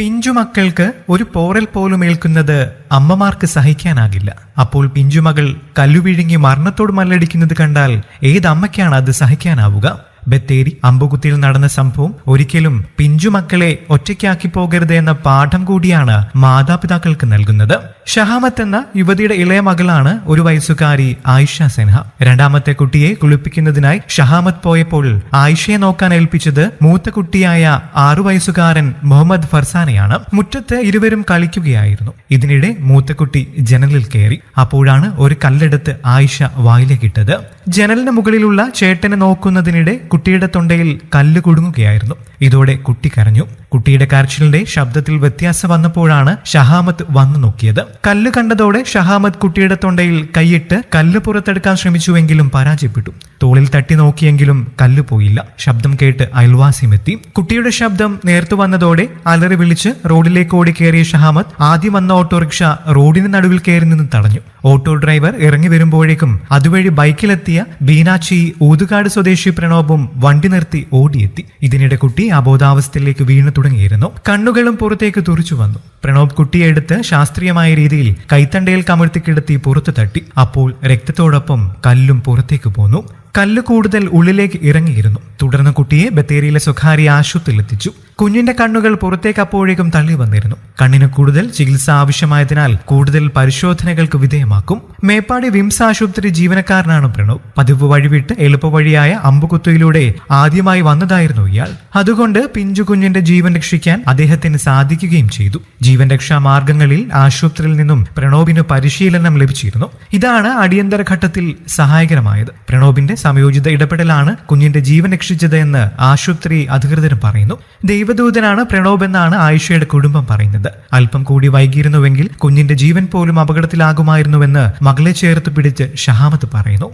പിഞ്ചുമക്കൾക്ക് ഒരു പോറൽ പോലും ഏൽക്കുന്നത് അമ്മമാർക്ക് സഹിക്കാനാകില്ല. അപ്പോൾ പിഞ്ചുമകൾ കല്ലുവിഴുങ്ങി മരണത്തോട് മല്ലടിക്കുന്നത് കണ്ടാൽ ഏതമ്മയ്ക്കാണ് അത് സഹിക്കാനാവുക? ബത്തേരി അമ്പുകുത്തിയിൽ നടന്ന സംഭവം ഒരിക്കലും പിഞ്ചുമക്കളെ ഒറ്റയ്ക്കാക്കി പോകരുത് എന്ന പാഠം കൂടിയാണ് മാതാപിതാക്കൾക്ക് നൽകുന്നത്. ഷഹാമത്ത് എന്ന യുവതിയുടെ ഇളയ മകളാണ് ഒരു വയസ്സുകാരി ആയിഷ സിൻഹ. രണ്ടാമത്തെ കുട്ടിയെ കുളിപ്പിക്കുന്നതിനായി ഷഹാമത്ത് പോയപ്പോൾ ആയിഷയെ നോക്കാൻ ഏൽപ്പിച്ചത് മൂത്ത കുട്ടിയായ ആറു വയസ്സുകാരൻ മുഹമ്മദ് ഫർസാനെയാണ്. മുറ്റത്ത് ഇരുവരും കളിക്കുകയായിരുന്നു. ഇതിനിടെ മൂത്ത കുട്ടി ജനലിൽ കയറി. അപ്പോഴാണ് ഒരു കല്ലെടുത്ത് ആയിഷ വായിലേക്കിട്ടത് ജനലിന് മുകളിലുള്ള ചേട്ടനെ നോക്കുന്നതിനിടെ കുട്ടിയുടെ തൊണ്ടയിൽ കല്ല് കുടുങ്ങുകയായിരുന്നു. ഇതോടെ കുട്ടി കരഞ്ഞു. കുട്ടിയുടെ കരച്ചിലിന്റെ ശബ്ദത്തിൽ വ്യത്യാസം വന്നപ്പോഴാണ് ഷഹാമത്ത് വന്നു നോക്കിയത്. കല്ല് കണ്ടതോടെ ഷഹാമത്ത് കുട്ടിയുടെ തൊണ്ടയിൽ കൈയിട്ട് കല്ല് പുറത്തെടുക്കാൻ ശ്രമിച്ചുവെങ്കിലും പരാജയപ്പെട്ടു. തോളിൽ തട്ടി നോക്കിയെങ്കിലും കല്ല് പോയില്ല. ശബ്ദം കേട്ട് അയൽവാസിയും എത്തി. കുട്ടിയുടെ ശബ്ദം നേർത്തു വന്നതോടെ അലറി വിളിച്ച് റോഡിലേക്ക് ഓടി കയറിയ ഷഹാമത്ത് ആദ്യം വന്ന ഓട്ടോറിക്ഷ റോഡിന് നടുവിൽ കയറി നിന്ന് തടഞ്ഞു. ഓട്ടോ ഡ്രൈവർ ഇറങ്ങി വരുമ്പോഴേക്കും അതുവഴി ബൈക്കിലെത്തിയ ബീനാച്ചി ഊതുകാട് സ്വദേശി പ്രണോബും വണ്ടി നിർത്തി ഓടിയെത്തി. ഇതിനിടെ കുട്ടി അബോധാവസ്ഥയിലേക്ക് വീണു തുടങ്ങിയിരുന്നു. കണ്ണുകളും പുറത്തേക്ക് തുറച്ചു വന്നു. പ്രണോബ് കുട്ടിയെടുത്ത് ശാസ്ത്രീയമായ രീതിയിൽ കൈത്തണ്ടയിൽ കമഴ്ത്തി കിടത്തി പുറത്തു തട്ടി. അപ്പോൾ രക്തത്തോടൊപ്പം കല്ലും പുറത്തേക്ക് പോന്നു. കല്ല് കൂടുതൽ ഉള്ളിലേക്ക് ഇറങ്ങിയിരുന്നു. തുടർന്ന് കുട്ടിയെ ബത്തേരിയിലെ സ്വകാര്യ ആശുപത്രിയിൽ എത്തിച്ചു കുഞ്ഞിന്റെ കണ്ണുകൾ പുറത്തേക്ക് അപ്പോഴേക്കും തള്ളി വന്നിരുന്നു. കണ്ണിന് കൂടുതൽ ചികിത്സ ആവശ്യമായതിനാൽ കൂടുതൽ പരിശോധനകൾക്ക് വിധേയമാക്കും. മേപ്പാടി വിംസ് ആശുപത്രി ജീവനക്കാരനാണ് പ്രണവ്. പതിവ് വഴിവിട്ട് എളുപ്പവഴിയായ അമ്പുകുത്തുയിലൂടെ ആദ്യമായി വന്നതായിരുന്നു ഇയാൾ. അതുകൊണ്ട് പിഞ്ചു കുഞ്ഞിന്റെ ജീവൻ രക്ഷിക്കാൻ അദ്ദേഹത്തിന് സാധിക്കുകയും ചെയ്തു. ജീവൻ രക്ഷാ മാർഗങ്ങളിൽ ആശുപത്രിയിൽ നിന്നും പ്രണോബിന് പരിശീലനം ലഭിച്ചിരുന്നു. ഇതാണ് അടിയന്തര ഘട്ടത്തിൽ സഹായകരമായത്. പ്രണോബിന്റെ സംയോജിത ഇടപെടലാണ് കുഞ്ഞിന്റെ ജീവൻ രക്ഷിച്ചത് എന്ന് ആശുപത്രി അധികൃതരും പറയുന്നു. ദൈവദൂതനാണ് പ്രണോബ് എന്നാണ് ആയിഷയുടെ കുടുംബം പറയുന്നത്. അല്പം കൂടി വൈകിയിരുന്നുവെങ്കിൽ കുഞ്ഞിന്റെ ജീവൻ പോലും അപകടത്തിലാകുമായിരുന്നുവെന്ന് മകളെ ചേർത്ത് പിടിച്ച് ഷഹാമത്ത് പറയുന്നു.